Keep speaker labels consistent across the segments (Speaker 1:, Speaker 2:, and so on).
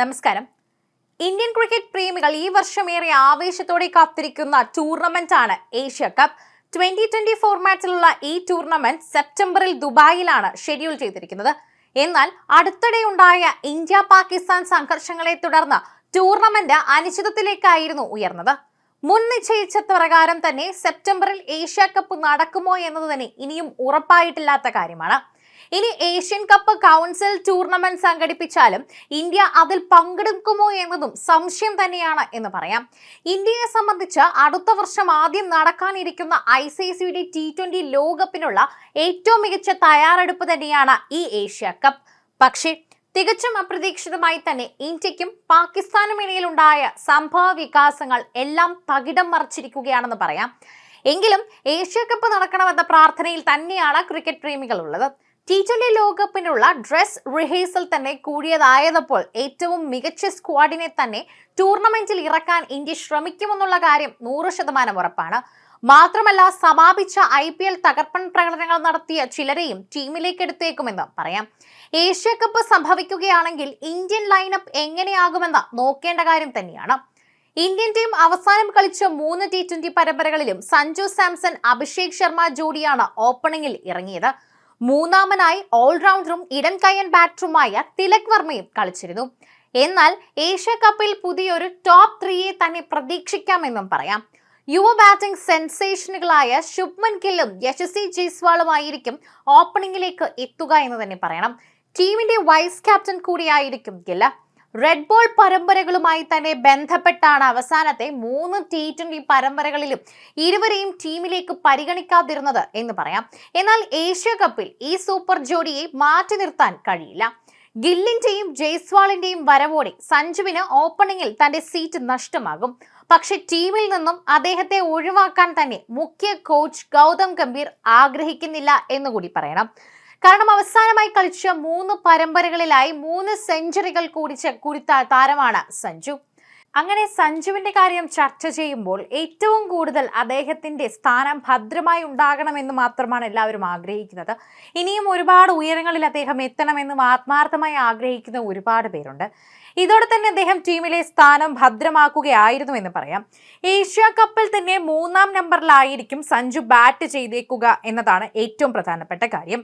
Speaker 1: നമസ്കാരം. Indian cricket പ്രേമികൾ ഈ വർഷമേറെ ആവേശത്തോടെ കാത്തിരിക്കുന്ന ടൂർണമെന്റ് ആണ് ഏഷ്യ കപ്പ്. ട്വന്റി ട്വന്റി ഫോർമാറ്റിലുള്ള ഈ ടൂർണമെന്റ് സെപ്റ്റംബറിൽ ദുബായിലാണ് ഷെഡ്യൂൾ ചെയ്തിരിക്കുന്നത്. എന്നാൽ അടുത്തിടെ ഉണ്ടായ ഇന്ത്യ പാകിസ്ഥാൻ സംഘർഷങ്ങളെ തുടർന്ന് ടൂർണമെന്റ് അനിശ്ചിതത്തിലേക്കായിരുന്നു ഉയർന്നത്. മുൻ നിശ്ചയിച്ച പ്രകാരം തന്നെ സെപ്റ്റംബറിൽ ഏഷ്യ കപ്പ് നടക്കുമോ എന്നത് തന്നെ ഇനിയും ഉറപ്പായിട്ടില്ലാത്ത കാര്യമാണ്. ഇനി ഏഷ്യൻ കപ്പ് കൗൺസിൽ ടൂർണമെന്റ് സംഘടിപ്പിച്ചാലും ഇന്ത്യ അതിൽ പങ്കെടുക്കുമോ എന്നതും സംശയം തന്നെയാണ് എന്ന് പറയാം. ഇന്ത്യയെ സംബന്ധിച്ച് അടുത്ത വർഷം ആദ്യം നടക്കാനിരിക്കുന്ന ഐ സി സിയുടെ ടി ട്വന്റി ലോകകപ്പിനുള്ള ഏറ്റവും മികച്ച തയ്യാറെടുപ്പ് തന്നെയാണ് ഈ ഏഷ്യ കപ്പ്. പക്ഷേ തികച്ചും അപ്രതീക്ഷിതമായി തന്നെ ഇന്ത്യക്കും പാകിസ്ഥാനും ഇടയിലുണ്ടായ സംഭവ വികാസങ്ങൾ എല്ലാം തകിടം മറിച്ചിരിക്കുകയാണെന്ന് പറയാം. എങ്കിലും ഏഷ്യ കപ്പ് നടക്കണമെന്ന പ്രാർത്ഥനയിൽ തന്നെയാണ് ക്രിക്കറ്റ് പ്രേമികൾ ഉള്ളത് ടി ട്വന്റി ലോകകപ്പിനുള്ള ഡ്രസ് റിഹേഴ്സൽ തന്നെ കൂടിയതായതപ്പോൾ ഏറ്റവും മികച്ച സ്ക്വാഡിനെ തന്നെ ടൂർണമെന്റിൽ ഇറക്കാൻ ഇന്ത്യ ശ്രമിക്കുമെന്നുള്ള കാര്യം നൂറ് ശതമാനം ഉറപ്പാണ്. മാത്രമല്ല സമാപിച്ച ഐ പി എൽ തകർപ്പൻ പ്രകടനങ്ങൾ നടത്തിയ ചിലരെയും ടീമിലേക്ക് എടുത്തേക്കുമെന്ന് പറയാം. ഏഷ്യ കപ്പ് സംഭവിക്കുകയാണെങ്കിൽ ഇന്ത്യൻ ലൈനപ്പ് എങ്ങനെയാകുമെന്ന് നോക്കേണ്ട കാര്യം തന്നെയാണ്. ഇന്ത്യൻ ടീം അവസാനം കളിച്ച മൂന്ന് ടി ട്വന്റി പരമ്പരകളിലും സഞ്ജു സാംസൺ അഭിഷേക് ശർമ്മ ജോഡിയാണ് ഓപ്പണിംഗിൽ ഇറങ്ങിയത്. മൂന്നാമനായി ഓൾറൗണ്ടറും ഇടം കയ്യൻ ബാറ്ററുമായ തിലക് വർമ്മയും കളിച്ചിരുന്നു. എന്നാൽ ഏഷ്യ കപ്പിൽ പുതിയൊരു ടോപ്പ് ത്രീയെ തന്നെ പ്രതീക്ഷിക്കാമെന്നും പറയാം. യുവ ബാറ്റിംഗ് സെൻസേഷനുകളായ ശുഭ്മൻ ഗില്ലും യശസ്വി ജയ്സ്വാളുമായിരിക്കും ഓപ്പണിംഗിലേക്ക് എത്തുക എന്ന് തന്നെ പറയണം. ടീമിന്റെ വൈസ് ക്യാപ്റ്റൻ കൂടിയായിരിക്കും ഗില്ല. റെഡ് ബോൾ പരമ്പരകളുമായി തന്നെ ബന്ധപ്പെട്ടാണ് അവസാനത്തെ മൂന്ന് ടി ട്വന്റി പരമ്പരകളിലും ഇരുവരെയും ടീമിലേക്ക് പരിഗണിക്കാതിരുന്നത് എന്ന് പറയാം. എന്നാൽ ഏഷ്യ കപ്പിൽ ഈ സൂപ്പർ ജോഡിയെ മാറ്റി നിർത്താൻ കഴിയില്ല. ഗില്ലിന്റെയും ജയ്സ്വാളിന്റെയും വരവോടെ സഞ്ജുവിന് ഓപ്പണിംഗിൽ തന്റെ സീറ്റ് നഷ്ടമാകും. പക്ഷെ ടീമിൽ നിന്നും അദ്ദേഹത്തെ ഒഴിവാക്കാൻ തന്നെ മുഖ്യ കോച്ച് ഗൗതം ഗംഭീർ ആഗ്രഹിക്കുന്നില്ല എന്നുകൂടി പറയണം. കാരണം അവസാനമായി കളിച്ച മൂന്ന് പരമ്പരകളിലായി മൂന്ന് സെഞ്ചുറികൾ കൂടിച്ച കുരുത്ത താരമാണ് സഞ്ജു. അങ്ങനെ സഞ്ജുവിന്റെ കാര്യം ചർച്ച ചെയ്യുമ്പോൾ ഏറ്റവും കൂടുതൽ അദ്ദേഹത്തിന്റെ സ്ഥാനം ഭദ്രമായി ഉണ്ടാകണമെന്ന് മാത്രമാണ് എല്ലാവരും ആഗ്രഹിക്കുന്നത്. ഇനിയും ഒരുപാട് ഉയരങ്ങളിൽ അദ്ദേഹം എത്തണമെന്നും ആത്മാർത്ഥമായി ആഗ്രഹിക്കുന്ന ഒരുപാട് പേരുണ്ട്. ഇതോടെ തന്നെ അദ്ദേഹം ടീമിലെ സ്ഥാനം ഭദ്രമാക്കുകയായിരുന്നു എന്ന് പറയാം. ഏഷ്യ കപ്പിൽ തന്നെ മൂന്നാം നമ്പറിലായിരിക്കും സഞ്ജു ബാറ്റ് ചെയ്തേക്കുക എന്നതാണ് ഏറ്റവും പ്രധാനപ്പെട്ട കാര്യം.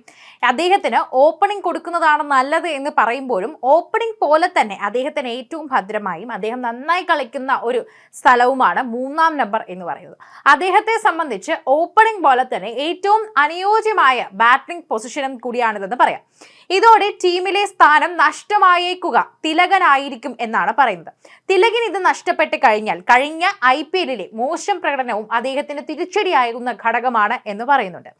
Speaker 1: അദ്ദേഹത്തിന് ഓപ്പണിംഗ് കൊടുക്കുന്നതാണ് നല്ലത് എന്ന് പറയുമ്പോഴും ഓപ്പണിംഗ് പോലെ തന്നെ അദ്ദേഹത്തിന് ഏറ്റവും ഭദ്രമായും അദ്ദേഹം നന്നായി കളിക്കുന്ന ഒരു സ്ഥലവുമാണ് മൂന്നാം നമ്പർ എന്ന് പറയുന്നത്. അദ്ദേഹത്തെ സംബന്ധിച്ച് ഓപ്പണിംഗ് പോലെ തന്നെ ഏറ്റവും അനുയോജ്യമായ ബാറ്റിംഗ് പൊസിഷനും കൂടിയാണിതെന്ന് പറയാം. ഇതോടെ ടീമിലെ സ്ഥാനം നഷ്ടമായേക്കുക തിലകനായിരിക്കും എന്നാണ് പറയുന്നത്. തിലകൻ ഇത് നഷ്ടപ്പെട്ട് കഴിഞ്ഞാൽ കഴിഞ്ഞ ഐ പി എല്ലിലെ മോശം പ്രകടനവും അദ്ദേഹത്തിന് തിരിച്ചടിയാകുന്ന ഘടകമാണ് എന്ന് പറയുന്നുണ്ട്.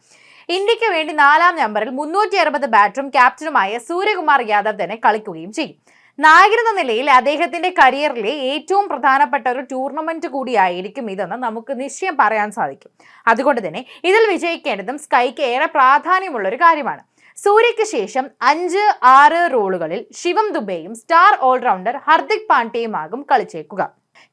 Speaker 1: ഇന്ത്യയ്ക്ക് വേണ്ടി നാലാം നമ്പറിൽ മുന്നൂറ്റി അറുപത് ബാറ്ററും ക്യാപ്റ്റനുമായ സൂര്യകുമാർ യാദവ് തന്നെ കളിക്കുകയും ചെയ്യും. നായകനെന്ന നിലയിൽ അദ്ദേഹത്തിന്റെ കരിയറിലെ ഏറ്റവും പ്രധാനപ്പെട്ട ഒരു ടൂർണമെന്റ് കൂടിയായിരിക്കും ഇതെന്ന് നമുക്ക് നിശ്ചയം പറയാൻ സാധിക്കും. അതുകൊണ്ട് തന്നെ ഇതിൽ വിജയിക്കേണ്ടതും സ്കൈക്ക് ഏറെ പ്രാധാന്യമുള്ള ഒരു കാര്യമാണ്. സൂര്യയ്ക്ക് ശേഷം അഞ്ച് ആറ് റോളുകളിൽ ശിവം ദുബെയും സ്റ്റാർ ഓൾറൗണ്ടർ ഹർദിക് പാണ്ഡ്യയുമാകും കളിച്ചേക്കുക.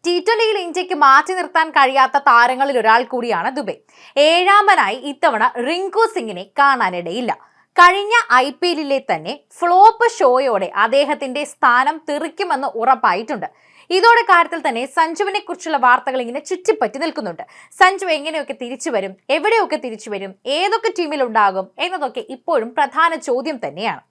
Speaker 1: ടി ട്വന്റിയിൽ ഇന്ത്യയ്ക്ക് മാറ്റി നിർത്താൻ കഴിയാത്ത താരങ്ങളിൽ ഒരാൾ കൂടിയാണ് ദുബൈ. ഏഴാമനായി ഇത്തവണ റിങ്കു സിംഗിനെ കാണാനിടയില്ല. കഴിഞ്ഞ ഐ പി എല്ലിലെ തന്നെ ഫ്ലോപ്പ് ഷോയോടെ അദ്ദേഹത്തിന്റെ സ്ഥാനം തെറിക്കുമെന്ന് ഉറപ്പായിട്ടുണ്ട്. ഇതോടെ കാര്യത്തിൽ തന്നെ സഞ്ജുവിനെ കുറിച്ചുള്ള വാർത്തകൾ ഇങ്ങനെ ചുറ്റിപ്പറ്റി നിൽക്കുന്നുണ്ട്. സഞ്ജു എങ്ങനെയൊക്കെ തിരിച്ചു വരും? എവിടെയൊക്കെ തിരിച്ചു വരും? ഏതൊക്കെ ടീമിൽ ഉണ്ടാകും? എന്നതൊക്കെ ഇപ്പോഴും പ്രധാന ചോദ്യം തന്നെയാണ്.